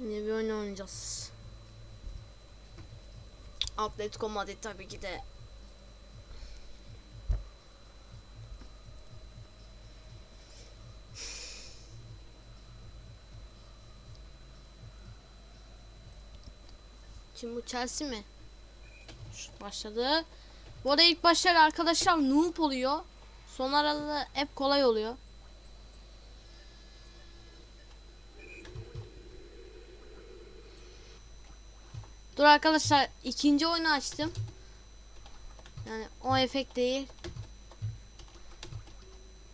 Yine bir oyun oynayacağız. Atletico Madrid tabii ki de. Kim bu Chelsea mi? Şut başladı. Bu arada ilk başlar arkadaşlar noob oluyor. Son arada hep kolay oluyor. Dur arkadaşlar ikinci oyunu açtım. Yani o efekt değil.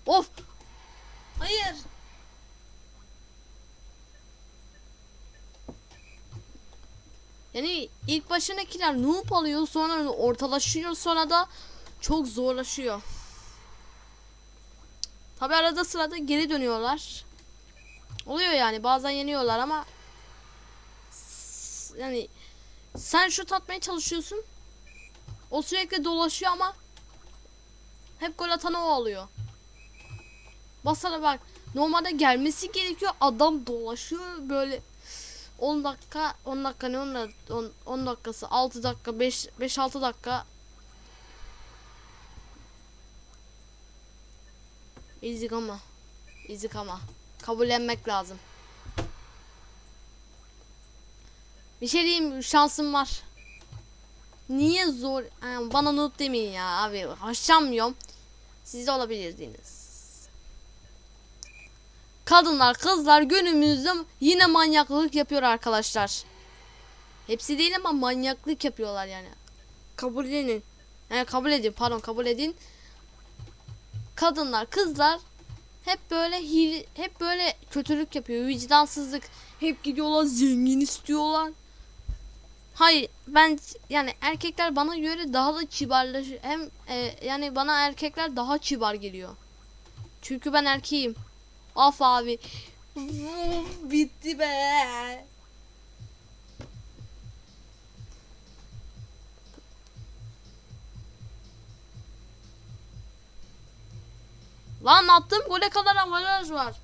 Of! Hayır! Yani ilk başındakiler noob oluyor sonra ortalaşıyor sonra da çok zorlaşıyor. Tabi arada sırada geri dönüyorlar. Oluyor yani bazen yeniyorlar ama yani sen şut atmaya çalışıyorsun. O sürekli dolaşıyor ama hep gol atan o oluyor. Basara bak. Normalde gelmesi gerekiyor. Adam dolaşıyor böyle 10 dakika 10 dakika ne 10, 10, 10 dakikası 6 dakika 5 5 6 dakika İzik ama İzik ama kabullenmek lazım. Bir şey diyeyim şansım var. Niye zor? Bana noob demeyin ya abi. Hoşlanmıyorum. Siz de olabilirdiniz. Kadınlar, kızlar günümüzde yine manyaklık yapıyor arkadaşlar. Hepsi değil ama manyaklık yapıyorlar yani. Kabul edin. Yani kabul edin, pardon kabul edin. Kadınlar, kızlar hep böyle hile, hep böyle kötülük yapıyor. Vicdansızlık. Hep gidiyorlar zengin istiyorlar. Hayır ben yani erkekler bana göre daha da kibarlaşıyor. Hem e, yani bana erkekler daha kibar geliyor. Çünkü ben erkeğim. Af abi. Bitti be. Lan attım gole kadar avaraj var.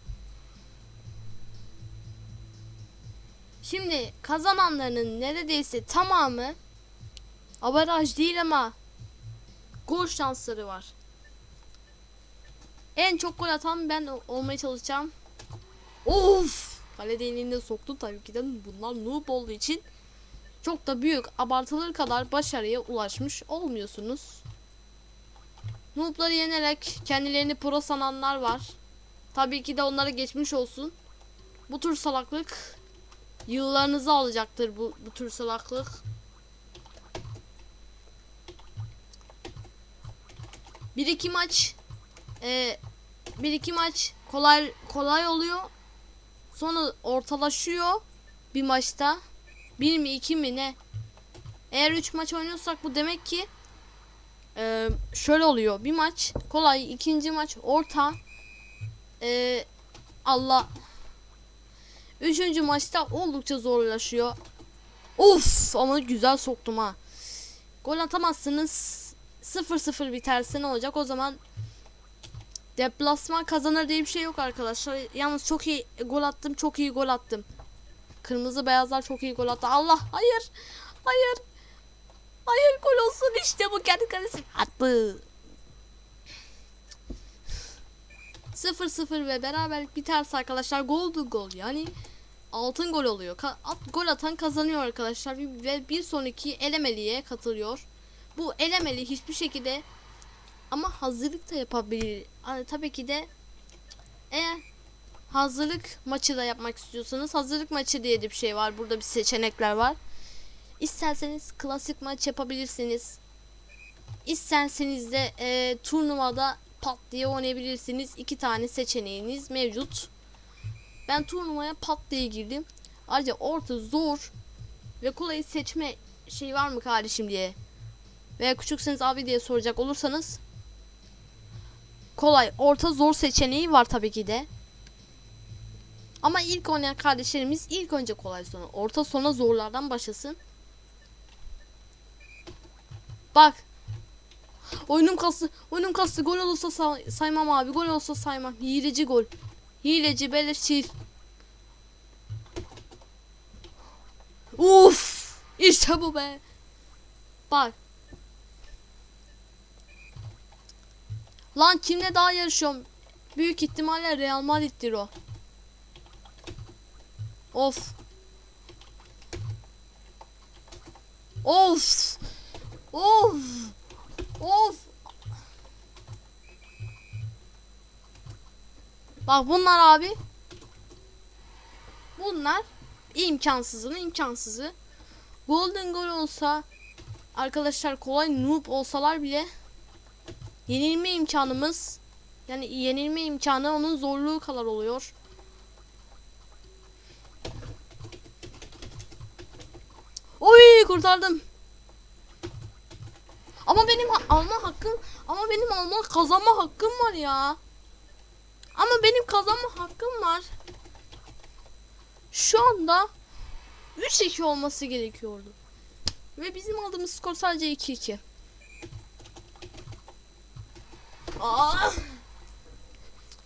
Şimdi kazananların neredeyse tamamı avaraj değil ama gol şansları var. En çok gol atan ben olmaya çalışacağım. Of! Kale deliğinde soktu tabii ki de bunlar noob olduğu için çok da büyük abartılır kadar başarıya ulaşmış olmuyorsunuz. Noob'ları yenerek kendilerini pro sananlar var. Tabii ki de onlara geçmiş olsun. Bu tür salaklık yıllarınızı alacaktır bu, bu tür salaklık. Bir iki maç e, bir iki maç kolay kolay oluyor. Sonra ortalaşıyor bir maçta. Bir mi iki mi ne? Eğer üç maç oynuyorsak bu demek ki e, şöyle oluyor. Bir maç kolay, ikinci maç orta. E, Allah. Üçüncü maçta oldukça zorlaşıyor. Of ama güzel soktum ha. Gol atamazsınız. 0-0 biterse ne olacak? O zaman Deplasman kazanır diye bir şey yok arkadaşlar. Yalnız çok iyi gol attım. Çok iyi gol attım. Kırmızı beyazlar çok iyi gol attı. Allah hayır. Hayır. Hayır gol olsun işte bu kendi kalesi attı. 0-0 ve beraberlik biterse arkadaşlar gol da gol yani altın gol oluyor. Ka- at, gol atan kazanıyor arkadaşlar ve bir sonraki elemeliye katılıyor. Bu elemeli hiçbir şekilde ama hazırlık da yapabilir. Yani tabii ki de eğer hazırlık maçı da yapmak istiyorsanız hazırlık maçı diye bir şey var. Burada bir seçenekler var. İsterseniz klasik maç yapabilirsiniz. İsterseniz de e, turnuvada pat diye oynayabilirsiniz. İki tane seçeneğiniz mevcut. Ben turnuvaya pat diye girdim. Ayrıca orta zor ve kolayı seçme şey var mı kardeşim diye veya küçükseniz abi diye soracak olursanız kolay, orta, zor seçeneği var tabii ki de. Ama ilk oynayan kardeşlerimiz ilk önce kolay sonra orta sonra zorlardan başlasın. Bak. Oyunum kastı. Oyunum kastı. Gol olursa say- saymam abi. Gol olsa saymam. Hileci gol. Hileci beleşçil. İşte bu be. Bak. Lan kimle daha yarışıyorum? Büyük ihtimalle Real Madrid'dir o. Of. Of. Of. Of. Bak bunlar abi. Bunlar imkansızın imkansızı. Golden Goal olsa arkadaşlar kolay noob olsalar bile yenilme imkanımız yani yenilme imkanı onun zorluğu kadar oluyor. Oy kurtardım. Ama benim alma hakkım ama benim alma kazanma hakkım var ya. Ama benim kazanma hakkım var. Şu anda 3-2 olması gerekiyordu. Ve bizim aldığımız skor sadece 2-2. Aa!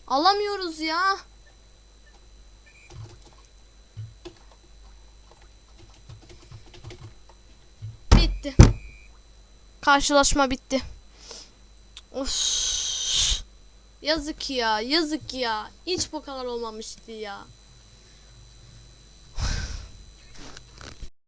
Alamıyoruz ya. Bitti. Karşılaşma bitti. Of. Yazık ya, yazık ya. Hiç bu kadar olmamıştı ya.